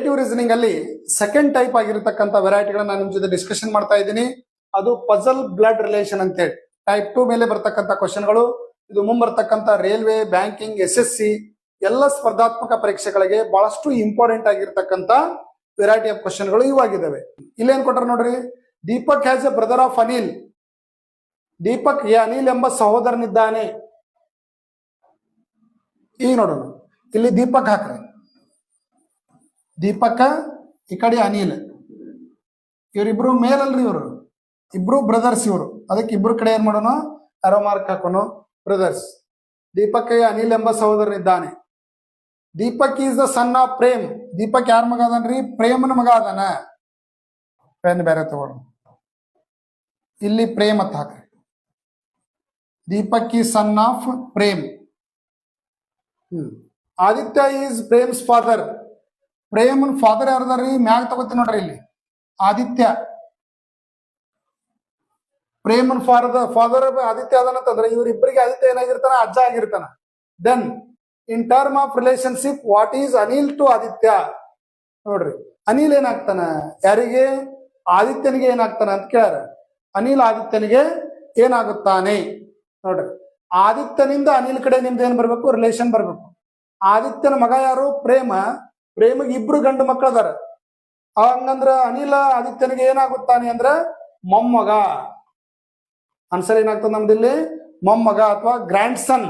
Creative reasoning ಅಲ್ಲಿ second type ಆಗಿರತಕ್ಕಂತ ವೆರೈಟಿಗಳನ್ನ ನಾನು ನಿಮ್ ಜೊತೆ ಡಿಸ್ಕಷನ್ ಮಾಡ್ತಾ ಇದ್ದೀನಿ. ಅದು ಪಜಲ್ ಬ್ಲಡ್ ರಿಲೇಷನ್ ಅಂತೇಳಿ ಟೈಪ್ ಟೂ ಮೇಲೆ ಬರ್ತಕ್ಕಂಥ ಕ್ವಶನ್ಗಳು ಇದು ಮುಂಬರ್ತಕ್ಕಂಥ railway banking S S C ಎಲ್ಲ ಸ್ಪರ್ಧಾತ್ಮಕ ಪರೀಕ್ಷೆಗಳಿಗೆ ಬಹಳಷ್ಟು ಇಂಪಾರ್ಟೆಂಟ್ ಆಗಿರ್ತಕ್ಕಂಥ ವೆರೈಟಿ ಆಫ್ ಕ್ವಶನ್ಗಳು ಇವಾಗಿದ್ದಾವೆ ಇಲ್ಲೇನ್ ಕೊಟ್ಟಾರ ನೋಡ್ರಿ? Deepak has a brother of Anil Deepak A Anil ಎಂಬ ಸಹೋದರನಿದ್ದಾನೆ. ಈಗ ನೋಡೋಣ. ಇಲ್ಲಿ ದೀಪಕ್ ಹಾಕ್ರಿ. ದೀಪಕ್, ಈ ಕಡೆ ಅನಿಲ್. ಇವರಿಬ್ರು ಮೇಲಲ್ರಿ ಇವರು. ಇಬ್ರು ಬ್ರದರ್ಸ್ ಇವರು. ಅದಕ್ಕೆ ಇಬ್ರು ಕಡೆ ಏನ್ ಮಾಡೋಣ? ಅರೋ ಮಾರ್ಕ್ ಹಾಕೋಣ. ಬ್ರದರ್ಸ್ ದೀಪಕ್, ಅನಿಲ್ ಎಂಬ ಸಹೋದರನಿದ್ದಾನೆ Deepak is the son of Prem Deepak ಯಾರ ಮಗ ಅದನ್ರಿ? ಪ್ರೇಮನ ಮಗ ಅದಾನ. ಪೆನ್ ಬೇರೆ ತಗೊಳ್ಳೋಣ ಇಲ್ಲಿ ಪ್ರೇಮ್ ಅಂತ ಹಾಕ್ರಿ. ದೀಪಕ್ ಈ son of Prem Aditya is Prem's father ಪ್ರೇಮನ್ father ಯಾರದಾರ್ರಿ? ಮ್ಯಾಗ ತಗೋತೀನಿ ನೋಡ್ರಿ ಇಲ್ಲಿ. ಆದಿತ್ಯ. ಪ್ರೇಮನ್ ಫಾದರ್ ಫಾದರ್ ಆದಿತ್ಯ ಅದಾನಂತಂದ್ರೆ ಇವ್ರಿಬ್ಬರಿಗೆ ಆದಿತ್ಯ ಏನಾಗಿರ್ತಾನ? ಅಜ್ಜ ಆಗಿರ್ತಾನ. Then in term of relationship what is Anil to Aditya? ನೋಡ್ರಿ. ಅನಿಲ್ ಏನಾಗ್ತಾನ? ಯಾರಿಗೆ? ಆದಿತ್ಯನಿಗೆ ಏನಾಗ್ತಾನ ಅಂತ ಕೇಳ್ಯಾರ. ಅನಿಲ್ ಆದಿತ್ಯನಿಗೆ ಏನಾಗುತ್ತಾನೆ? ನೋಡ್ರಿ. ಆದಿತ್ಯನಿಂದ ಅನಿಲ್ ಕಡೆ ನಿಮ್ದು ಏನ್ ಬರ್ಬೇಕು? ರಿಲೇಶನ್ ಬರ್ಬೇಕು. ಆದಿತ್ಯನ ಮಗ ಯಾರು? ಪ್ರೇಮ. ಪ್ರೇಮಿಗೆ ಇಬ್ರು ಗಂಡು ಮಕ್ಕಳು ಅದಾರ ಹಂಗಂದ್ರ ಅನಿಲ ಆದಿತ್ಯನಿಗೆ ಏನಾಗುತ್ತಾನೆ ಅಂದ್ರ ಮೊಮ್ಮಗ. ಆನ್ಸರ್ ಏನಾಗ್ತದೆ ನಮ್ದಿಲ್ಲಿ? ಮೊಮ್ಮಗ ಅಥವಾ ಗ್ರ್ಯಾಂಡ್ ಸನ್